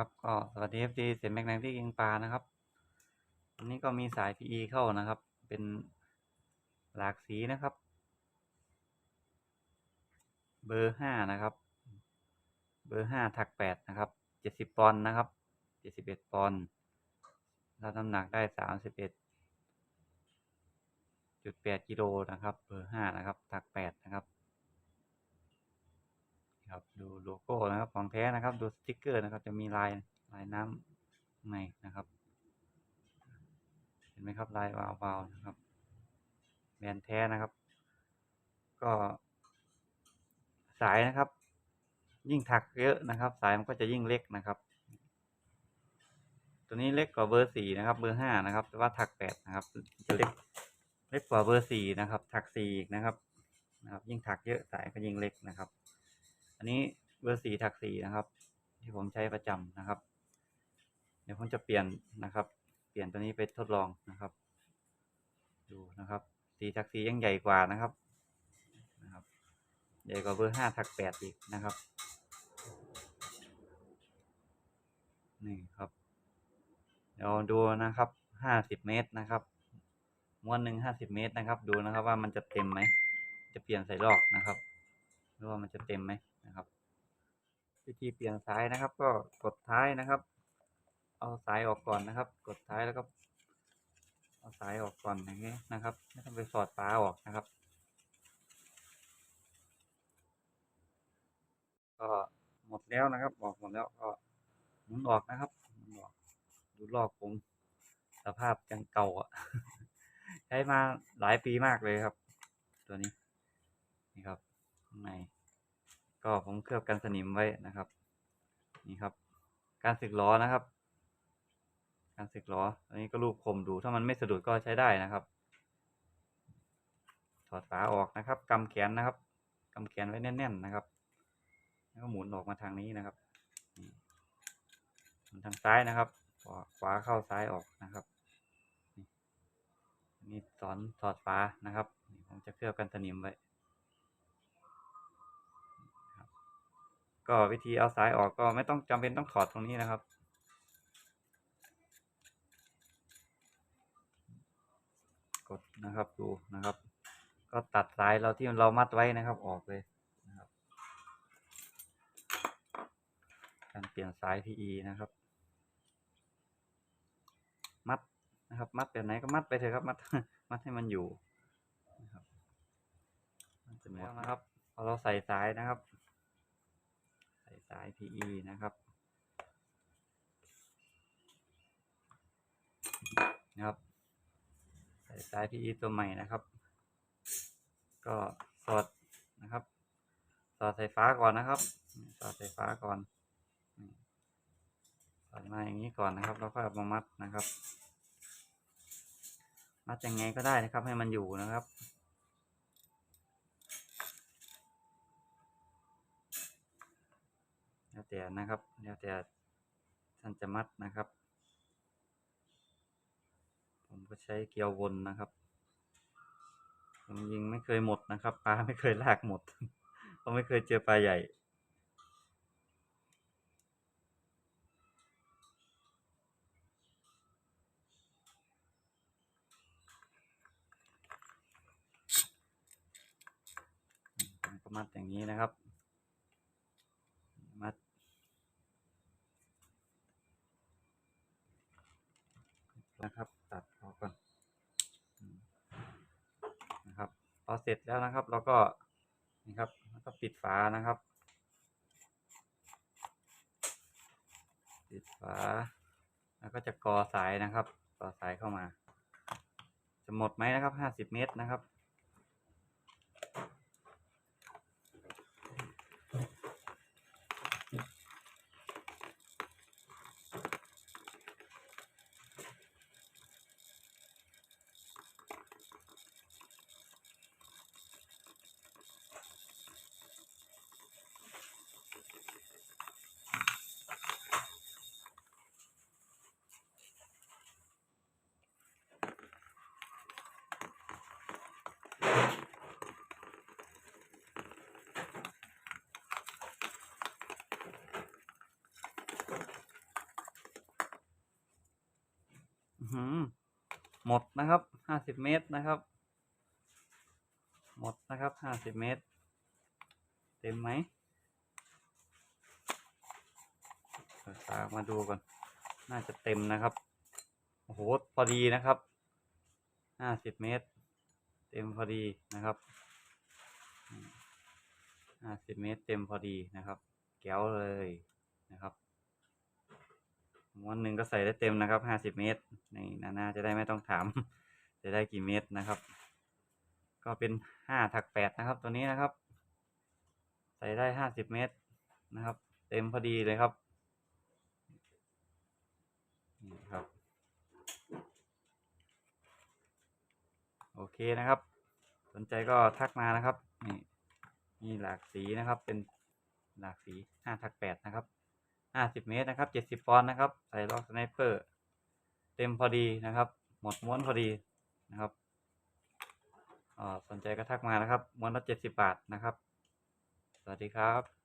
ครับก็สวัสดี FC เสียงแมกแนงที่เองปลานะครับอันนี้ก็มีสาย PE เข้านะครับ เป็นหลากสีนะครับ เบอร์ห้านะครับ เบอร์ห้าถักแปดนะครับเจ็ดสิบปอนด์นะครับเจ็ดสิบเอ็ดปอนด์รับน้ำหนักได้สามสิบเอ็ดจุดแปดกิโลนะครับ เบอร์ห้านะครับถักแปดนะครับ ครับ ดูโลโก้นะครับของแท้นะครับ ดูสติกเกอร์นะครับ จะมีลายลายน้ำข้าในนะครับ เห็นไหมครับลายวาวานะครับแบรนด์แท้นะครับ ก็สายนะครับ ยิ่งถักเยอะนะครับ สายมันก็จะยิ่งเล็กนะครับ ตัวนี้เล็กกว่าเบอร์สี่นะครับ เบอร์ห้านะครับ แต่ว่าถักแปดนะครับจะเล็กเล็กกว่าเบอร์สี่นะครับ ถักสี่อีกนะครับนะครับ ยิ่งถักเยอะสายก็ยิ่งเล็กนะครับ อันนี้เบอร์สี่ถักสี่นะครับ ที่ผมใช้ประจำนะครับ เดี๋ยวผมจะเปลี่ยนนะครับ เปลี่ยนตัวนี้ไปทดลองนะครับ ดูนะครับสีถักสียังใหญ่กว่านะครับนะครับ ใหญ่กว่าเบอร์ห้าถักแปดอีกนะครับนี่ครับเดี๋ยวดูนะครับห้าสิบเมตรนะครับม้วนหนึ่งห้าสิบเมตรนะครับ ดูนะครับว่ามันจะเต็มไหม จะเปลี่ยนใส่ลอกนะครับหรือว่ามันจะเต็มไหม นะครับวิธีเปลี่ยนสายนะครับ ก็กดท้ายนะครับ เอาสายออกก่อนนะครับ กดท้ายแล้วก็ เอาสายออกก่อนอย่างเงี้นะครับไม่ต้องไปสอดฝาออกนะครับ ก็หมดแล้วนะครับออกหมดแล้วก็หมุนออกนะครับหมุนออกดูลอกผมสภาพยังเก่าอะใช้มาหลายปีมากเลยครับ ตัวนี้นี่ครับข้างใน ก็ผมเคลือบกันสนิมไว้นะครับ นี่ครับ การสึกล้อนะครับ การสึกล้ออันนี้ก็รูปคมดูถ้ามันไม่สะดุดก็ใช้ได้นะครับ ถอดฝาออกนะครับกำแขนนะครับกำแขนไว้แน่น ๆนะครับ แล้วก็หมุนออกมาทางนี้นะครับหมุนทางซ้ายนะครับขวาเข้าซ้ายออกนะครับนี่สอนถอดฝานะครับ ผมจะเคลือบกันสนิมไว้ครับ ก็วิธีเอาสายออกก็ไม่ต้องจำเป็นต้องถอดตรงนี้นะครับ กดนะครับดูนะครับ ก็ตัดสายเราที่เรามัดไว้นะครับออกเลยนะครับการเปลี่ยนสาย PE นะครับ มัดนะครับ มัดแบบไหนก็มัดไปเถอะครับ มัดมัดให้มันอยู่นะครับมันจะแล้วนะครับพอเราใส่สายนะครับ สาย PE นะครับนะครับใส่สาย PE ตัวใหม่นะครับ ก็สอดนะครับ สอดสายฟ้าก่อนนะครับ สอดสายฟ้าก่อนสอดมาอย่างนี้ก่อนนะครับแล้วก็เอามามัดนะครับ มัดยังไงก็ได้นะครับ ให้มันอยู่นะครับ แล้วแต่นะครับ แล้วแต่ท่านจะมัดนะครับ ผมก็ใช้เกลียววนนะครับผมยิงไม่เคยหมดนะครับ ปลาไม่เคยลากหมดเพราะไม่เคยเจอปลาใหญ่ก็มัดอย่างนี้นะครับ มัด นะครับ ตัดออกก่อนนะครับพอเสร็จแล้วนะครับ เราก็นี่ครับแล้วก็ปิดฝานะครับ ปิดฝา แล้วก็จะกอสายนะครับกอสายเข้ามา จะหมดไหมนะครับห้าสิบเมตรนะครับ หมดนะครับห้าสิบเมตรนะครับ หมดนะครับห้าสิบเมตร เต็มไหมตามาดูก่อน น่าจะเต็มนะครับ โอ้โห พอดีนะครับห้าสิบเมตร เต็มพอดีนะครับห้าสิบเมตรเต็มพอดีนะครับ แก้วเลยนะครับ วันหนึ่งก็ใส่ได้เต็มนะครับห้าสิบเมตรนี่นานาจะได้ไม่ต้องถาม จะได้กี่เมตรนะครับ ก็เป็นห้าถักแปดนะครับ ตัวนี้นะครับ ใส่ได้ห้าสิบเมตรนะครับ เต็มพอดีเลยครับนี่ครับ โอเคนะครับ สนใจก็ทักมานะครับนี่มีหลากสีนะครับ เป็นหลากสีห้าถักแปดนะครับ ห้าสิบเมตรนะครับเจ็ดสิบปอนด์นะครับ ใส่ล็อกสไนเปอร์ เต็มพอดีนะครับ หมดม้วนพอดีนะครับอ่าสนใจก็ทักมานะครับ ม้วนละเจ็ดสิบบาทนะครับ สวัสดีครับ